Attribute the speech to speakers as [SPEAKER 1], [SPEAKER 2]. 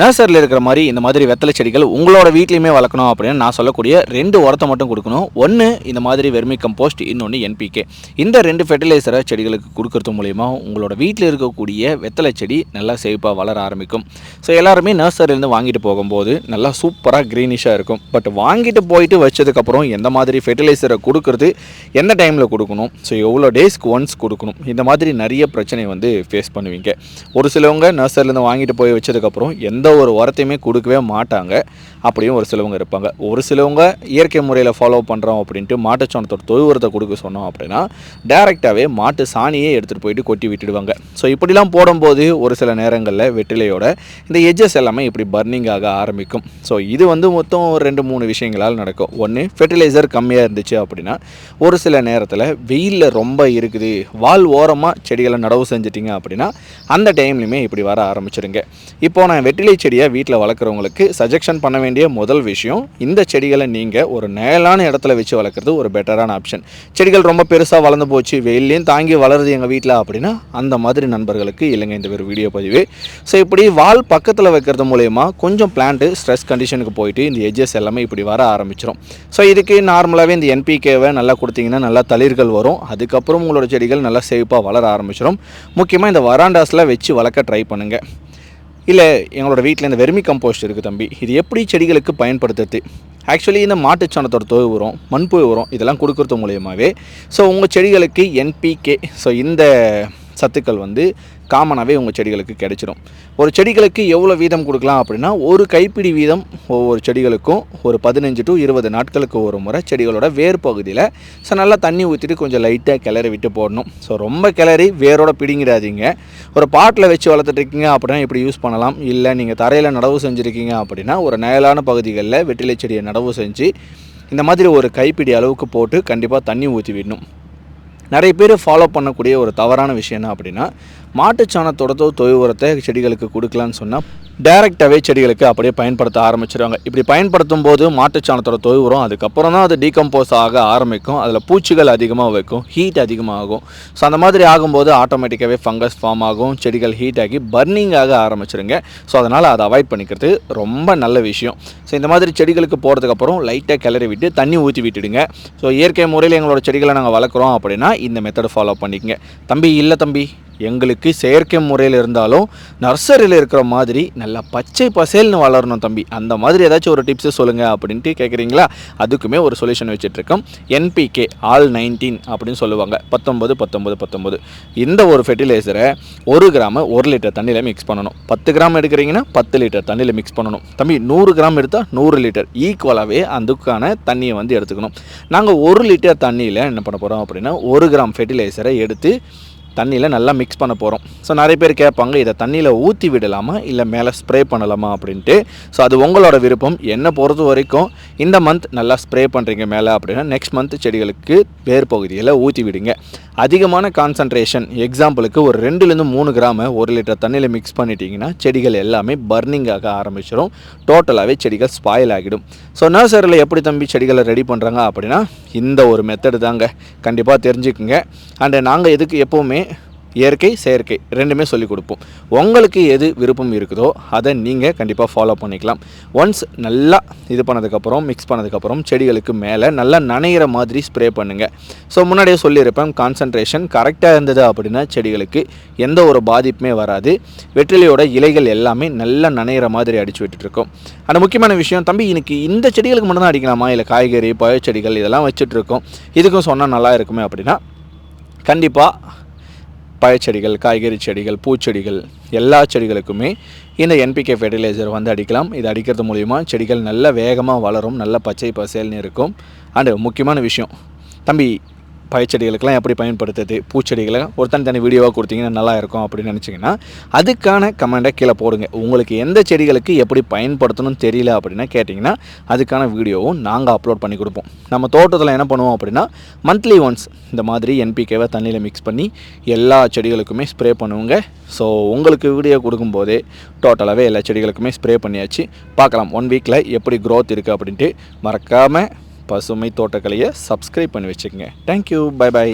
[SPEAKER 1] நர்சரியில் இருக்கிற மாதிரி இந்த மாதிரி வெத்தலை செடிகள் உங்களோட வீட்லையுமே வளர்க்கணும் அப்படின்னு நான் சொல்லக்கூடிய ரெண்டு உரத்தை மட்டும் கொடுக்கணும். ஒன்று இந்த மாதிரி வெர்மி கம்போஸ்ட் இன்னொன்று என்பிகே இந்த ரெண்டு ஃபெர்டிலைசரை செடிகளுக்கு கொடுக்கறது மூலயமா உங்களோட வீட்டில் இருக்கக்கூடிய வெத்தலை செடி நல்லா செழிப்பாக வளர ஆரம்பிக்கும். ஸோ எல்லாருமே நர்சரியிலேருந்து வாங்கிட்டு போகும்போது நல்லா சூப்பராக க்ரீனிஷாக இருக்கும். பட் வாங்கிட்டு போயிட்டு வச்சதுக்கப்புறம் எந்த மாதிரி ஃபெர்டிலைசரை கொடுக்கறது எந்த டைமில் கொடுக்கணும்? ஸோ எவ்வளோ டேஸ்க்கு ஒன்ஸ் கொடுக்கணும்? இந்த மாதிரி நிறைய பிரச்சனை வந்து ஃபேஸ் பண்ணுவீங்க. ஒரு சிலவங்க நர்சரிலேருந்து வாங்கிட்டு போய் வச்சதுக்கப்புறம் எந்த எந்த ஒரு உரத்தையுமே கொடுக்கவே மாட்டாங்க. அப்படியும் ஒரு சிலவங்க இருப்பாங்க. ஒரு சிலவங்க இயற்கை முறையில் ஃபாலோ பண்ணுறோம் அப்படின்ட்டு மாட்டுச்சாணத்தோட தொழு உரத்தை கொடுக்க சொன்னோம் அப்படின்னா டேரெக்டாகவே மாட்டு சாணியே எடுத்துகிட்டு போயிட்டு கொட்டி விட்டுடுவாங்க. ஸோ இப்படிலாம் போடும்போது ஒரு சில நேரங்களில் வெற்றிலையோட இந்த எஜ்ஜஸ் எல்லாமே இப்படி பர்னிங் ஆக ஆரம்பிக்கும். ஸோ இது வந்து மொத்தம் ஒரு ரெண்டு மூணு விஷயங்களால் நடக்கும். ஒன்று ஃபெர்டிலைசர் கம்மியாக இருந்துச்சு அப்படின்னா ஒரு சில நேரத்தில் வெயிலில் ரொம்ப இருக்குது வால் ஓரமாக செடிகளை நடவு செஞ்சிட்டிங்க அப்படின்னா அந்த டைம்லையுமே இப்படி வர ஆரம்பிச்சிருங்க. இப்போ நான் வெற்றிலை செடியை வீட்டில் வளர்க்குறவங்களுக்கு சஜெக்ஷன் பண்ண வேண்டிய முதல் விஷயம் இந்த செடிகளை நீங்கள் ஒரு நிழலான இடத்துல வச்சு வளர்க்குறது ஒரு பெட்டரான ஆப்ஷன் செடிகள் ரொம்ப பெருசாக வளர்ந்து போச்சு வெயிலையும் தாங்கி வளருது எங்கள் வீட்டில் அப்படின்னா அந்த மாதிரி நண்பர்களுக்கு இல்லைங்க இந்த ஒரு வீடியோ பதிவு. ஸோ இப்படி வால் பக்கத்தில் வைக்கிறது மூலயமா கொஞ்சம் பிளான்ட்டு ஸ்ட்ரெஸ் கண்டிஷனுக்கு போயிட்டு இந்த எஜ்ஜஸ் எல்லாமே இப்படி வர ஆரம்பிச்சிடும் ஸோ இதுக்கு நார்மலாகவே இந்த என்பிகேவை நல்லா கொடுத்தீங்கன்னா நல்லா தளிர்கள் வரும். அதுக்கப்புறம் உங்களோட செடிகள் நல்லா சேஃபாக வளர ஆரம்பிச்சிடும் முக்கியமாக இந்த வராண்டாஸில் வச்சு வளர்க்க ட்ரை பண்ணுங்கள் இல்லை எங்களோட வீட்டில் இந்த வெர்மி கம்போஸ்ட் இருக்குது தம்பி. இது எப்படி செடிகளுக்கு பயன்படுத்துறது? ஆக்சுவலி இந்த மாட்டுச்சாணத்தோட தொழு உரம் மண்புழு உரம் இதெல்லாம் கொடுக்கறது மூலியமாகவே ஸோ உங்கள் செடிகளுக்கு என்பிகே ஸோ இந்த சத்துக்கள் வந்து காமனாகவே உங்கள் செடிகளுக்கு கிடைச்சிடும் ஒரு செடிகளுக்கு எவ்வளோ வீதம் கொடுக்கலாம் அப்படின்னா ஒரு கைப்பிடி வீதம் ஒவ்வொரு செடிகளுக்கும் ஒரு பதினஞ்சு டு இருபது நாட்களுக்கு ஒரு முறை செடிகளோட வேர் பகுதியில் ஸோ நல்லா தண்ணி ஊற்றிட்டு கொஞ்சம் லைட்டாக கிளறி விட்டு போடணும். ஸோ ரொம்ப கிளறி வேரோட பிடிங்கிடாதீங்க. ஒரு பாட்டில் வச்சு வளர்த்துட்ருக்கீங்க அப்படின்னா இப்படி யூஸ் பண்ணலாம்? இல்லை நீங்கள் தரையில் நடவு செஞ்சுருக்கீங்க அப்படின்னா ஒரு நயலான பகுதிகளில் வெற்றிலை செடியை நடவு செஞ்சு இந்த மாதிரி ஒரு கைப்பிடி அளவுக்கு போட்டு கண்டிப்பாக தண்ணி ஊற்றி விடணும். நிறைய பேர் ஃபாலோ பண்ணக்கூடிய ஒரு தவறான விஷயம் என்ன அப்படின்னா மாட்டுச்சாணத்தோட தொய் உரத்தை செடிகளுக்கு கொடுக்கலான்னு சொன்னால் டைரெக்டாகவே செடிகளுக்கு அப்படியே பயன்படுத்த ஆரம்பிச்சிடுவாங்க இப்படி பயன்படுத்தும் போது மாட்டுச்சாணத்தோட தொய் உரம் அதுக்கப்புறம் தான் அது டீகம்போஸ் ஆக ஆரம்பிக்கும். அதில் பூச்சிகள் அதிகமாக வைக்கும். ஹீட் அதிகமாகும். ஸோ அந்த மாதிரி ஆகும்போது ஆட்டோமேட்டிக்காகவே ஃபங்கஸ் ஃபார்ம் ஆகும். செடிகள் ஹீட் ஆகி பர்னிங் ஆக ஆரம்பிச்சிருங்க. ஸோ அதனால் அதை அவாய்ட் பண்ணிக்கிறது ரொம்ப நல்ல விஷயம். ஸோ இந்த மாதிரி செடிகளுக்கு போகிறதுக்கப்புறம் லைட்டாக கிளறி விட்டு தண்ணி ஊற்றி விட்டுடுங்க. ஸோ இயற்கை முறையில் எங்களோட செடிகளை நாங்கள் வளர்க்குறோம் அப்படின்னா இந்த மெத்தடை ஃபாலோ பண்ணிக்கங்க. தம்பி இல்லை தம்பி எங்களுக்கு செயற்கை முறையில் இருந்தாலும் நர்சரியில் இருக்கிற மாதிரி நல்லா பச்சை பசேல்னு வளரணும் தம்பி. அந்த மாதிரி ஏதாச்சும் ஒரு டிப்ஸு சொல்லுங்கள் அப்படின்ட்டு கேட்குறீங்களா அதுக்குமே ஒரு சொல்யூஷன் வச்சுட்ருக்கோம். என்பிகே ஆல் நைன்டீன் அப்படின்னு சொல்லுவாங்க. பத்தொம்பது பத்தொம்பது பத்தொம்பது இந்த ஒரு ஃபெர்டிலைசரை ஒரு கிராம ஒரு லிட்டர் தண்ணியில் மிக்ஸ் பண்ணணும். பத்து கிராம் எடுக்கிறீங்கன்னா பத்து லிட்டர் தண்ணியில் மிக்ஸ் பண்ணணும். தம்பி நூறு கிராம் எடுத்தால் நூறு லிட்டர். ஈக்குவலாகவே அதுக்கான தண்ணியை வந்து எடுத்துக்கணும். நாங்கள் ஒரு லிட்டர் தண்ணியில் என்ன பண்ண போகிறோம் அப்படின்னா ஒரு கிராம் ஃபெர்டிலைசரை எடுத்து தண்ணியில் நல்லா மிக்ஸ் பண்ண போகிறோம் ஸோ நிறைய பேர் கேட்பாங்க இதை தண்ணியில் ஊற்றி விடலாமா? இல்லை மேலே ஸ்ப்ரே பண்ணலாமா? அப்படின்ட்டு. ஸோ அது உங்களோட விருப்பம். என்னை பொறுத்த வரைக்கும் இந்த மந்த் நல்லா ஸ்ப்ரே பண்ணுறீங்க மேலே அப்படின்னா நெக்ஸ்ட் மந்த் செடிகளுக்கு வேர் பகுதியில் ஊற்றி விடுங்க. அதிகமான கான்சன்ட்ரேஷன் எக்ஸாம்பிளுக்கு ஒரு ரெண்டுலேருந்து மூணு கிராம ஒரு லிட்டர் தண்ணியில் மிக்ஸ் பண்ணிட்டீங்கன்னா செடிகள் எல்லாமே பர்னிங் ஆக ஆரம்பிச்சிடும் டோட்டலாகவே செடிகள் ஸ்பாயில் ஆகிடும். ஸோ நர்சரியில் எப்படி தம்பி செடிகளை ரெடி பண்ணுறாங்க அப்படின்னா இந்த ஒரு மெத்தடு தாங்க. கண்டிப்பாக தெரிஞ்சுக்குங்க. அண்டு நாங்கள் எதுக்கு எப்போவுமே இயற்கை செயற்கை ரெண்டுமே சொல்லிக் கொடுப்போம். உங்களுக்கு எது விருப்பம் இருக்குதோ அதை நீங்கள் கண்டிப்பாக ஃபாலோ பண்ணிக்கலாம். ஒன்ஸ் நல்லா இது பண்ணதுக்கப்புறம் மிக்ஸ் பண்ணதுக்கப்புறம் செடிகளுக்கு மேலே நல்லா நனைகிற மாதிரி ஸ்ப்ரே பண்ணுங்கள் ஸோ முன்னாடியே சொல்லியிருப்பேன் கான்சன்ட்ரேஷன் கரெக்டாக இருந்தது அப்படின்னா செடிகளுக்கு எந்த ஒரு பாதிப்புமே வராது. வெற்றிலையோட இலைகள் எல்லாமே நல்லா நனைகிற மாதிரி அடித்து விட்டுட்ருக்கோம் அந்த முக்கியமான விஷயம் தம்பி இன்னைக்கு இந்த செடிகளுக்கு மட்டும்தான் அடிக்கலாமா? இல்லை காய்கறி பழச்செடிகள் இதெல்லாம் வச்சுட்ருக்கோம் இதுக்கும் சொன்னால் நல்லா இருக்குமே அப்படின்னா கண்டிப்பாக பழச்செடிகள் காய்கறி செடிகள் பூச்செடிகள் எல்லா செடிகளுக்குமே இந்த என்பிகே ஃபெர்டிலைசர் வந்து அடிக்கலாம். இது அடிக்கிறது மூலிமா செடிகள் நல்ல வேகமாக வளரும் நல்ல பச்சை பசேல்னு இருக்கும். அண்டு முக்கியமான விஷயம் தம்பி பயிர்ச்செடிகளுக்கெல்லாம் எப்படி பயன்படுத்துது? பூச்செடிகளை ஒரு தனி தனி வீடியோவாக கொடுத்தீங்கன்னா நல்லா இருக்கும் அப்படின்னு நினச்சிங்கன்னா அதுக்கான கமெண்ட்டை கீழே போடுங்க. உங்களுக்கு எந்த செடிகளுக்கு எப்படி பயன்படுத்தணும்னு தெரியல அப்படின்னா கேட்டிங்கன்னா அதுக்கான வீடியோவும் நாங்கள் அப்லோட் பண்ணி கொடுப்போம். நம்ம தோட்டத்தில் என்ன பண்ணுவோம் அப்படின்னா மந்த்லி ஒன்ஸ் இந்த மாதிரி என்பிகேவை தண்ணியில் மிக்ஸ் பண்ணி எல்லா செடிகளுக்குமே ஸ்ப்ரே பண்ணுவோங்க. ஸோ உங்களுக்கு வீடியோ கொடுக்கும்போதே டோட்டலாகவே எல்லா செடிகளுக்குமே ஸ்ப்ரே பண்ணியாச்சு. பார்க்கலாம் ஒன் வீக்கில் எப்படி க்ரோத் இருக்குது அப்படின்ட்டு. மறக்காமல் பசுமை தோட்டக்கலையை சப்ஸ்கிரைப் பண்ணி வச்சுக்கோங்க. Thank you bye by